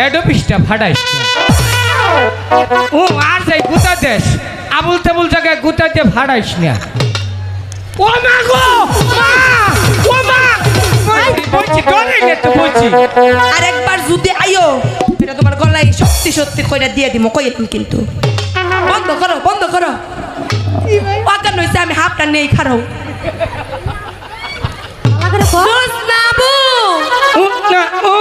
Head অফিসটা ফাটাইস না। ও আর যাই গুতা দেশ আবুল তাবুল জায়গায় গুতা দিয়ে ফাটাইস না। ও মা গো মা ও মা বলছি, না তো বলছি। আর একবার যদি আইও এটা তোমার গলায় সত্যি সত্যি কইরা দিয়ে দিব কইলাম কিন্তু। বন্ধ করো বন্ধ করো। অজ্ঞান হয়েছে আমি হাফটা নেই খারো জোসনাবু ও না ও।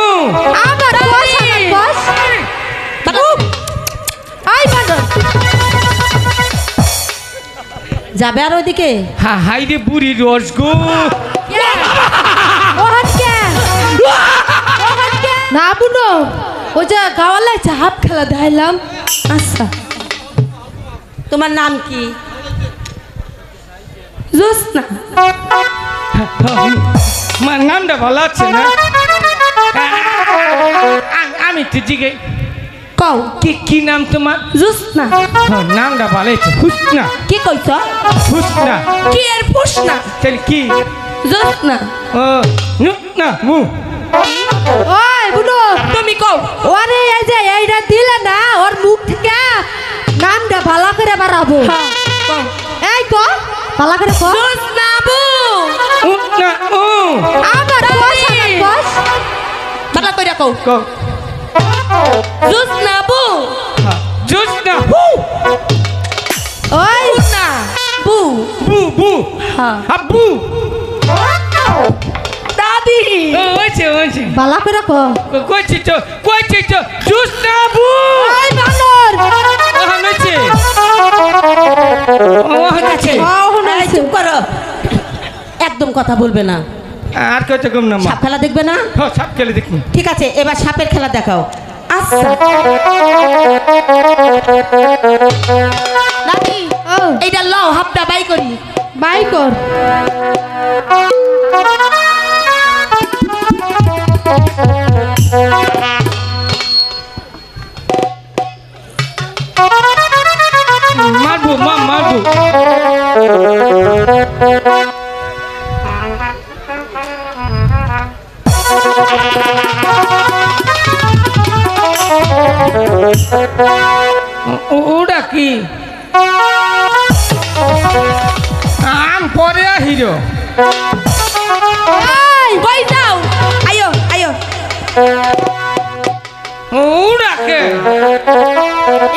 যাবে আর ওইদিকে? হা হাই রে বুড়ি রস গো। ওহান কে? ওহান কে? না বুনো ও যা গাওয়ালে চাপ খেলা দেখাইলাম। আচ্ছা। তোমার নাম কি? জোসনা আমার নামটা ভালো আছে না? আমি তো জিগে কও কি কি নাম তোমার? জোসনা। হ্যাঁ, নামটা ভালো আছে হুসনা। কি কইছ? হুসনা। কি এর পুষনা তাহলে কি? জোসনা। ও নু না মু। ওই বুনো তুমি কও। ওরে এই যে এইটা দিলে না ওর মুখ থেকে নামটা ভালো করে বাড়াবো হ্যাঁ, কও। এই কো ভালো করে কো জোসনাবু উ না ও আবার বস বস। বালা কইরা কও। জুস না ওই। না বু। বু বু। হ্যাঁ। আবু দাদি। ও ওইছে ওইছে। ভালো করে কো। কইছি তো কইছি তো জুস না বু। ওই বানর। ওখানে আছে ওখানে আছে এই চুপ করো। একদম কথা বলবে না। আর কত কম না সাপ খেলা দেখবে না? হ্যাঁ সব খেলে দেখুন ঠিক আছে এবার সাপের খেলা দেখাও। আচ্ছা। এইটা লও হাফটা বাই করি। বাই কর। মারবো মা মারবো। ওটা কি? আম পরে হিরো। কই যাও আয়ো আয়ো। ওটা কে?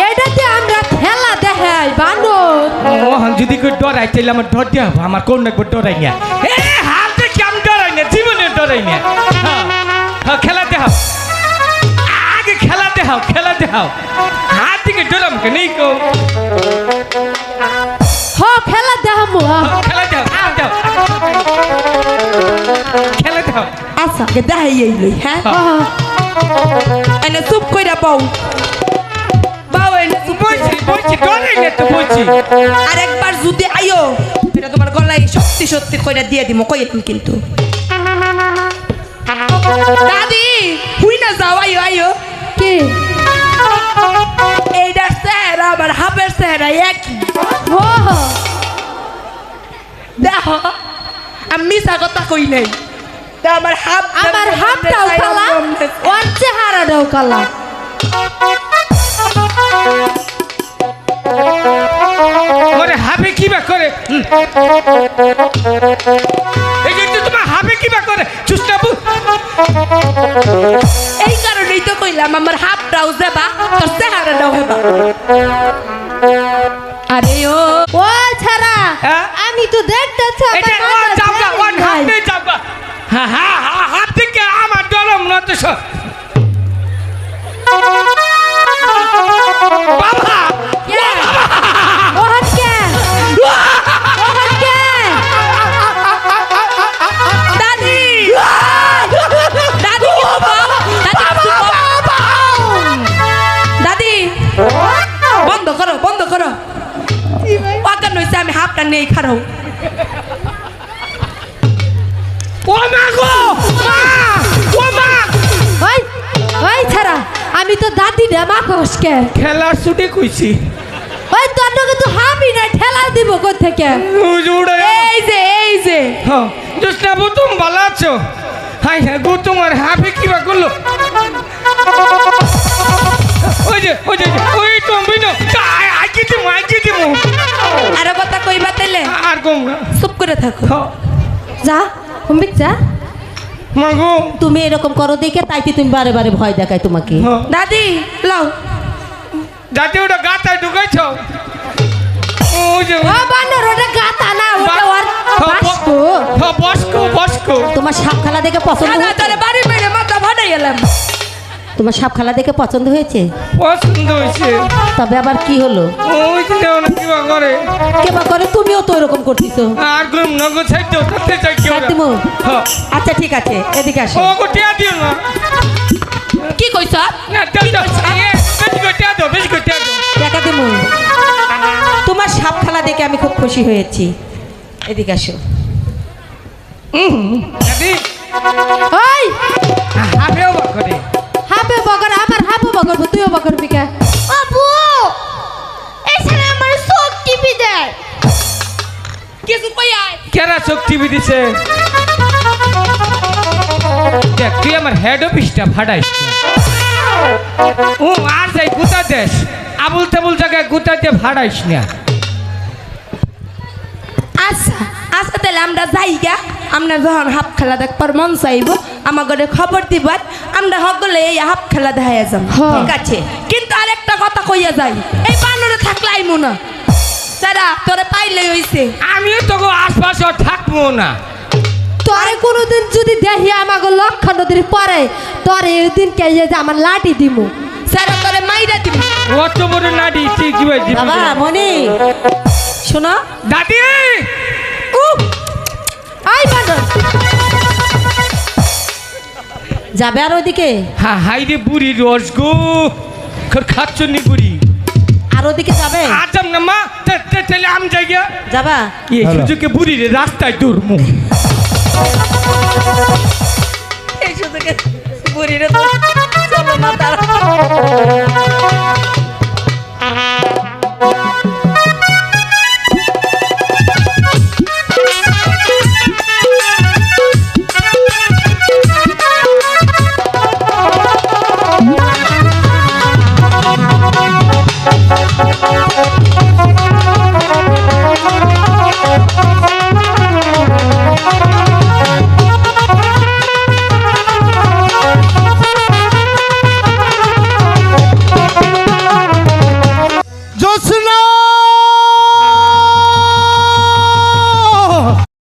এইটাতে আমরা খেলা দেখাই বানর। মোহন যদি কেউ ডরাই তাহলে আমার ডর দিয়া হব। আমার কোন একবার ডরাই না এ হাত আমি ডরাই না জীবনে ডরাই না হ্যাঁ, হ্যাঁ খেলাতে খেলা দেখাও খেলা হাত দিকে কে নেই কো। হ খেলা দেখাবো হ। খেলা দেখাও খেলা দেখাও খেলা দেখাও আচ্ছা দেখাই এই লই হ্যাঁ। এনে চুপ কইরা পাও বাও এনে চুপ বলছি বলছি ডরাই না তো বলছি? আর একবার যদি আইও এটা তোমার গলায় সত্যি সত্যি কইরা দিয়ে দিব কইলাম কিন্তু? দাদি হুই না যাও আইও আইও কি? এইটার চেহারা আমার হাফের চেহারা একই। হ হ। দেখো আমি মিশা কথা কই নাই। তা আমার হাফ আমার হাতটাও কালা ওর চেহারাটাও কালা ওরে হাবে কি বা করে? এই যে তোমার হাবে কি বা করে? চুস্তাবু এই কারণেই তো কইলাম আমার হাফটাও দেবা তোর চেহারাটাও হেবা আরে ও। ও ছাড়া হ্যাঁ? আমি তো দেখতেছি এটা ও যাওগা ওন হাতে যাওগা হ্যাঁ হা হা হাত থেকে আমার ডরম না তো বাবা! নেই ও মা গো! মা! ও মা! ওই ওই ছাড়া আমি তো দাদি রে মা কসকে খেলার ছুটি কইছি। ওই তোর তো হাবি না ঠেলা দিব কোথা থেকে উড়ে এই যে এই যে। হ্যাঁ জোসনাবু তুমি ভালো আছো? হাই হ্যাঁ গো তোমার হাবে কি বা করল? ওই যে ওই যে ওই টম্বি না আগে দিমু আগে কম না। চুপ করে থাকো। যা অম্বিক যা। মাগো। তুমি এরকম করো দেখে তাইতে তুমি বারে বারে ভয় দেখায় তোমাকে। দাদি লাও। যাতে ওটা গাতায় ঢুকাইছ? বাস্কো। হ্যাঁ, বসকো বসকো। তোমার সাপ খেলা দেখে পছন্দ দাদা তোরে বাড়ি মেরে মাথা ফাটাই গেলাম তোমার সাপ খেলা দেখে পছন্দ হয়েছে? পছন্দ হয়েছে। তবে আবার কি হলো? ওই যে কিবা করে। কেবা করে? তুমিও তো এরকম করতেছো। আর নগদ চাইতে তাতে চাই কি হ্যাঁ। আচ্ছা ঠিক আছে এদিকে আসো। ও দিও না। কি কইছ? না দাও। দাও বেশি দাও বেশি দাও। তোমার সাপ খেলা দেখে আমি খুব খুশি হয়েছি। এদিকে আসো। দাদি। ওই! করে। হাবে বগর আমার হাবে বগর তুইও বগর বিকা বাবু এখানে আমার সব টিভি দেয়। কিছু আয়। কেরা চোখ টিভি দিছে? দেখ তুই আমার হেড অফিসটা ভাড়াইস ও আর যাই গুতা দেশ। আবুল তাবুল জায়গায় গুতা দিয়ে ভাড়াইস না। আচ্ছা আচ্ছা তাহলে আমরা যাই গা। আমরা যখন হাফ খেলা দেখবার মন চাইব আমার ঘরে খবর দিবার আমরা সকলে এই হাফ খেলা দেখাই যাম। হ্যাঁ। ঠিক আছে? কিন্তু আরেকটা কথা কইয়া যাই এই বানরে থাকলে আইমু না। সারা তোরে পাইলে হইছে। আমিও তোকে আশপাশে থাকব না। তোরে কোনোদিন যদি দেখি আমাকে লক্ষ নদীর পরে তোরে এই দিন কে যে আমার লাঠি দিমু। সারা তোরে মাইরা দিব অত বড় নাডি তুই কি বাবা মনি শোনো। দাদি! যাবে আর ওদিকে হ্যাঁ হাই রে বুড়ি রস গো। খাচ্ছনি বুড়ি? আর ওদিকে যাবে? আজম না মা। তে- তে- তাহলে আম যাই গিয়া যাবা এই সুযোগে বুড়ি রে রাস্তায় দূর মুখ এই সুযোগে বুড়িরে তো? চলো